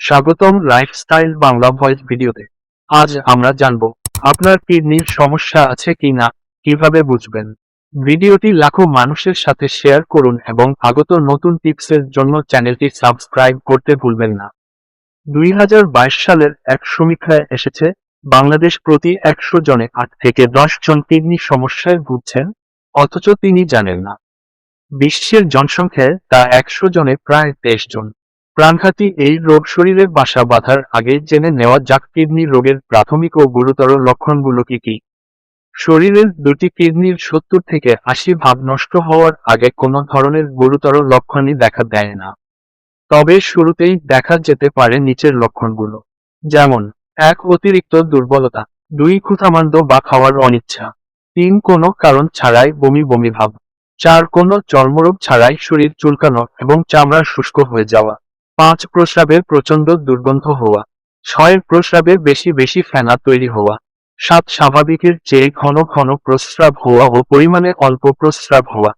স্বাগতম lifestyle Bangla voice ভিডিওতে। আজ আমরা জানব আপনার কিডনির সমস্যা আছে কি না কীভাবে বুঝবেন? ভিডিওটি লাখো মানুষের সাথে শেয়ার করুন এবং আগত নতুন টিপসের জন্য চ্যানেলটি সাবস্ক্রাইব করতে ভুলবেন না। দুই হাজার বাইশ সালের এক সমীক্ষায় এসেছে বাংলাদেশ প্রতি একশো জনে আট থেকে দশ জন কিডনি সমস্যায় ভুগছেন অথচ তিনি জানেন না। বিশ্বের জনসংখ্যায় তা একশো জনে প্রায় তেইশ জন। প্রাণঘাতী এই রোগ শরীরে বাসা বাঁধার আগে জেনে নেওয়া যাক কিডনি রোগের প্রাথমিক ও গুরুতর লক্ষণগুলো কি কি। শরীরের দুটি কিডনির সত্তর থেকে আশি ভাগ নষ্ট হওয়ার আগে কোনো ধরনের গুরুতর লক্ষণই দেখা দেয় না। তবে শুরুতেই দেখা যেতে পারে নিচের লক্ষণগুলো। যেমন, এক, অতিরিক্ত দুর্বলতা, দুই, ক্ষুধামান্দ বা খাওয়ার অনিচ্ছা, তিন, কোনো কারণ ছাড়াই বমি বমি ভাব, চার, কোনো চর্মরোগ ছাড়াই শরীর চুলকানো এবং চামড়া শুষ্ক হয়ে যাওয়া। পাঁচ প্রস্রাবের প্রচণ্ড দুর্গন্ধ হওয়া ছয়ের প্রস্রাবে বেশি বেশি ফেনা তৈরি হওয়া, সাত স্বাভাবিকের চেয়ে ঘন ঘন প্রস্রাব হওয়া ও পরিমাণে অল্প প্রস্রাব হওয়া।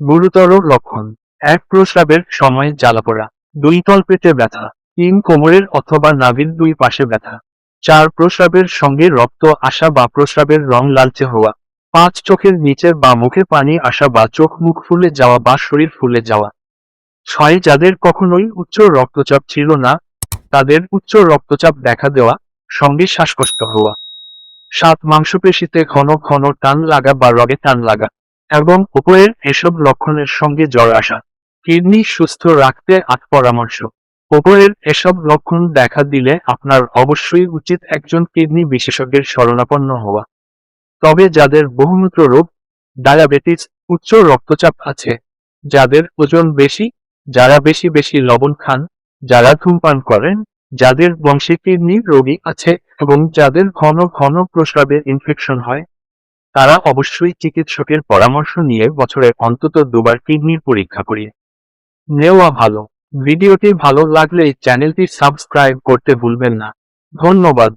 গুরুতর লক্ষণ, এক প্রস্রাবের সময় জ্বালাপোড়া দুই তল তলপেটে ব্যথা, তিন কোমরের অথবা নাভির দুই পাশে ব্যথা, চার প্রস্রাবের সঙ্গে রক্ত আসা বা প্রস্রাবের রং লালচে হওয়া, পাঁচ চোখের নিচের বা মুখে পানি আসা বা চোখ মুখ ফুলে যাওয়া বা শরীর ফুলে যাওয়া। ছয় যাদের কখনোই উচ্চ রক্তচাপ ছিল না, তাদের উচ্চ রক্তচাপ দেখা দেওয়া, সঙ্গে শ্বাসকষ্ট হওয়া। সাত মাংসপেশিতে ঘন ঘন টান লাগা বা রগে টান লাগা এবং উপরের এসব লক্ষণের সঙ্গে জ্বর আসা। কিডনি সুস্থ রাখতে আট পরামর্শ। উপরের এসব লক্ষণ দেখা দিলে আপনার অবশ্যই উচিত একজন কিডনি বিশেষজ্ঞের শরণাপন্ন হওয়া। তবে যাদের বহুমূত্র রোগ, ডায়াবেটিস, উচ্চ রক্তচাপ আছে, যাদের ওজন বেশি যারা বেশি বেশি লবণ খান, যারা ধূমপান করেন, যাদের বংশে কিডনি রোগী আছে এবং যাদের ঘন ঘন প্রস্রাবের ইনফেকশন হয়, তারা অবশ্যই চিকিৎসকের পরামর্শ নিয়ে বছরে অন্তত দুবার কিডনির পরীক্ষা করিয়ে নেওয়া ভালো। ভিডিওটি ভালো লাগলে চ্যানেলটি সাবস্ক্রাইব করতে ভুলবেন না। ধন্যবাদ।